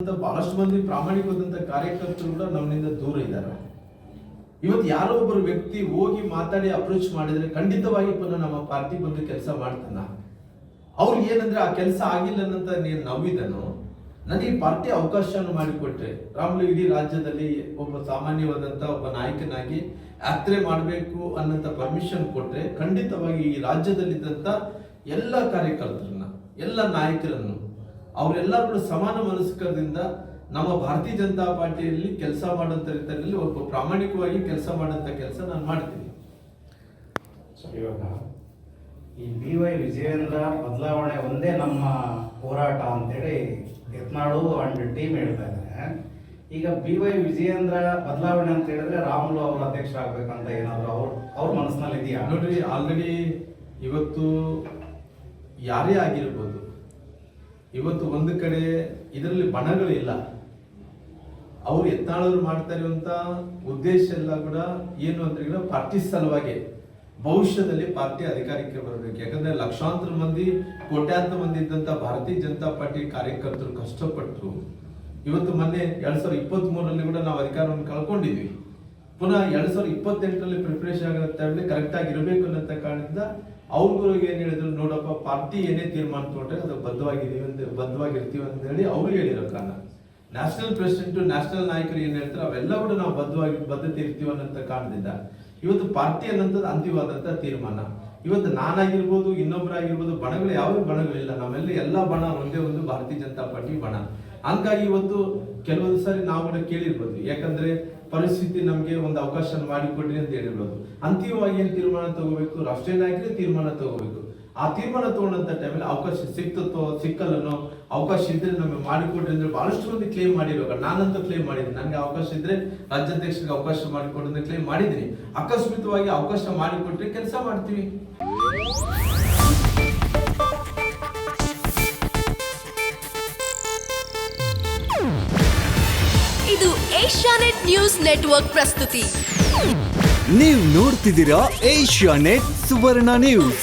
ಬಹಳಷ್ಟು ಮಂದಿ ಪ್ರಾಮಾಣಿಕವಾದಂತ ಕಾರ್ಯಕರ್ತರು ಕೂಡ ನಮ್ಮಿಂದ ದೂರ ಇದ್ದಾರೆ. ಇವತ್ತು ಯಾರೋ ಒಬ್ಬರು ವ್ಯಕ್ತಿ ಹೋಗಿ ಮಾತಾಡಿ ಅಪ್ರೋಚ್ ಮಾಡಿದ್ರೆ ಖಂಡಿತವಾಗಿ ಪುನಃ ನಮ್ಮ ಪಾರ್ಟಿ ಬಂದು ಕೆಲಸ ಮಾಡ್ತಾನ. ಅವ್ರಿಗೆ ಏನಂದ್ರೆ, ಆ ಕೆಲಸ ಆಗಿಲ್ಲ ಅಂತ ನೀನು ನವ್ವಿದನು? ನನಗೆ ಪಾರ್ಟಿ ಅವಕಾಶವನ್ನು ಮಾಡಿಕೊಟ್ರೆ. ರಾಮ್ಲು, ಇಡೀ ರಾಜ್ಯದಲ್ಲಿ ಒಬ್ಬ ಸಾಮಾನ್ಯವಾದಂತ ಒಬ್ಬ ನಾಯಕನಾಗಿ ಯಾತ್ರೆ ಮಾಡಬೇಕು ಅನ್ನಂತ ಪರ್ಮಿಷನ್ ಕೊಟ್ರೆ ಖಂಡಿತವಾಗಿ ಈ ರಾಜ್ಯದಲ್ಲಿದ್ದಂತ ಎಲ್ಲ ಕಾರ್ಯಕರ್ತರನ್ನ, ಎಲ್ಲ ನಾಯಕರನ್ನು ಅವರೆಲ್ಲರೂ ಕೂಡ ಸಮಾನ ಮನಸ್ಕರದಿಂದ ನಮ್ಮ ಭಾರತೀಯ ಜನತಾ ಪಾರ್ಟಿಯಲ್ಲಿ ಕೆಲಸ ಮಾಡುವಂಥ ರೀತಿಯಲ್ಲಿ ಒಬ್ಬ ಪ್ರಾಮಾಣಿಕವಾಗಿ ಕೆಲಸ ಮಾಡುವಂತ ಕೆಲಸ ನಾನು ಮಾಡ್ತೀನಿ. ಇವಾಗ ಈ ಬಿ ವೈ ವಿಜಯೇಂದ್ರ ಬದಲಾವಣೆ ಒಂದೇ ನಮ್ಮ ಹೋರಾಟ ಅಂತೇಳಿ ಯತ್ನಾಳು ಅಂಡ್ ಟೀಮ್ ಹೇಳ್ತಾ ಇದ್ದಾರೆ. ಈಗ ಬಿ ವೈ ವಿಜಯೇಂದ್ರ ಬದಲಾವಣೆ ಅಂತ ಹೇಳಿದ್ರೆ ರಾಮುಲು ಅವರು ಅಧ್ಯಕ್ಷ ಆಗ್ಬೇಕಂತ ಏನಾದ್ರು ಅವ್ರ ಅವ್ರ ಮನಸ್ಸಿನಲ್ಲಿ ಇದೆಯಾ ನೋಡ್ರಿ ಆಲ್ರೆಡಿ ಇವತ್ತು ಯಾರೇ ಆಗಿರ್ಬೋದು ಇವತ್ತು ಒಂದು ಕಡೆ ಇದರಲ್ಲಿ ಬಣಗಳಿಲ್ಲ ಅವ್ರು ಎತ್ತಾಳರು ಮಾಡ್ತಾ ಇರುವಂತ ಉದ್ದೇಶ ಎಲ್ಲ ಕೂಡ ಏನು ಅಂದ್ರೆ ಪಾರ್ಟಿ ಸಲುವಾಗಿ. ಭವಿಷ್ಯದಲ್ಲಿ ಪಾರ್ಟಿ ಅಧಿಕಾರಕ್ಕೆ ಬರಬೇಕು. ಯಾಕಂದ್ರೆ ಲಕ್ಷಾಂತರ ಮಂದಿ, ಕೋಟ್ಯಾಂತರ ಮಂದಿ ಇದ್ದಂತ ಭಾರತೀಯ ಜನತಾ ಪಾರ್ಟಿ ಕಾರ್ಯಕರ್ತರು ಕಷ್ಟಪಟ್ಟರು ಇವತ್ತು ಮೊನ್ನೆ ಎರಡ್ ಸಾವಿರದ ಇಪ್ಪತ್ತ್ ಮೂರರಲ್ಲಿ ಕೂಡ ನಾವು ಅಧಿಕಾರವನ್ನು ಕಳ್ಕೊಂಡಿದ್ವಿ. ಪುನಃ ಎರಡ್ ಸಾವಿರದ ಇಪ್ಪತ್ತೆಂಟರಲ್ಲಿ ಪ್ರಿಪರೇಷನ್ ಆಗುತ್ತೆ ಕರೆಕ್ಟ್ ಆಗಿ ಇರಬೇಕು ಅನ್ನೋ ಕಾರಣದಿಂದ ಅವ್ರಿಗೂ ಏನ್ ಹೇಳಿದ್ರು ಪಾರ್ಟಿ ಏನೇ ತೀರ್ಮಾನ ತಗೊಂಡ್ರೆ ಅದು ಬದ್ಧವಾಗಿದೀವಿ ಅಂತ, ಬದ್ಧವಾಗಿರ್ತೀವಿ ಅಂತ ಹೇಳಿ ಅವ್ರು ಹೇಳಿರೋ ಕಾರಣ. ನ್ಯಾಷನಲ್ ಪ್ರೆಸಿಡೆಂಟ್ ನ್ಯಾಷನಲ್ ನಾಯಕರು ಏನ್ ಹೇಳ್ತಾರೆ, ಅವೆಲ್ಲ ಕೂಡ ನಾವು ಬದ್ಧವಾಗಿ, ಬದ್ಧತೆ ಇರ್ತೀವಿ ಅನ್ನೋ ಕಾರಣದಿಂದ ಇವತ್ತು ಪಾರ್ಟಿ ಅನ್ನೋಂಥದ್ದು ಅಂತಿಮವಾದಂತ ತೀರ್ಮಾನ. ಇವತ್ತು ನಾನಾಗಿರ್ಬೋದು ಇನ್ನೊಬ್ಬರಾಗಿರ್ಬೋದು ಬಣಗಳು ಯಾವ ಬಣಗಳಿಲ್ಲ. ನಮ್ಮೆಲ್ಲ ಎಲ್ಲಾ ಬಣ ಒಂದೇ ಒಂದು ಭಾರತೀಯ ಜನತಾ ಪಾರ್ಟಿ ಬಣ. ಹಂಗಾಗಿ ಇವತ್ತು ಕೆಲವೊಂದು ಸಾರಿ ನಾವು ಕೂಡ ಕೇಳಿರ್ಬೋದು. ಯಾಕಂದ್ರೆ ಪರಿಸ್ಥಿತಿ ನಮ್ಗೆ ಒಂದು ಅವಕಾಶ ಮಾಡಿಕೊಡ್ರಿ ಅಂತ ಹೇಳಿರ್ಬೋದು. ಅಂತಿಮವಾಗಿ ಏನ್ ತೀರ್ಮಾನ ತಗೋಬೇಕು? ರಾಷ್ಟ್ರೀಯ ನಾಯಕರೇ ತೀರ್ಮಾನ ತಗೋಬೇಕು. ಆ ತೀರ್ಮಾನ ತಗೊಂಡಂತ ಟೈಮಲ್ಲಿ ಅವಕಾಶ ಸಿಕ್ತೋ ಸಿಕ್ಕಲ್ಲನೋ ಅವಕಾಶ ಇದ್ರೆ ನಮಗೆ ಮಾಡಿಕೊಡ್ರಿ ಅಂದ್ರೆ ಬಹಳಷ್ಟು ಮಂದಿ ಕ್ಲೇಮ್ ಮಾಡಿರುವಾಗ ನಾನಂತೂ ಕ್ಲೇಮ್ ಮಾಡಿದ್ದೀನಿ. ನನಗೆ ಅವಕಾಶ ಇದ್ರೆ ರಾಜ್ಯಾಧ್ಯಕ್ಷರಿಗೆ ಅವಕಾಶ ಮಾಡಿಕೊಡು ಅಂತ ಕ್ಲೇಮ್ ಮಾಡಿದ್ದೀನಿ. ಅಕಸ್ಮಿತವಾಗಿ ಅವಕಾಶ ಮಾಡಿಕೊಟ್ರೆ ಕೆಲಸ ಮಾಡ್ತೀವಿ. ಇದು ಏಷ್ಯಾನೆಟ್ ನ್ಯೂಸ್ ನೆಟ್ವರ್ಕ್ ಪ್ರಸ್ತುತಿ. ನೀವು ನೋಡ್ತಿದ್ದೀರಾ ಏಷ್ಯಾ ನೆಟ್ ಸುವರ್ಣ ನ್ಯೂಸ್.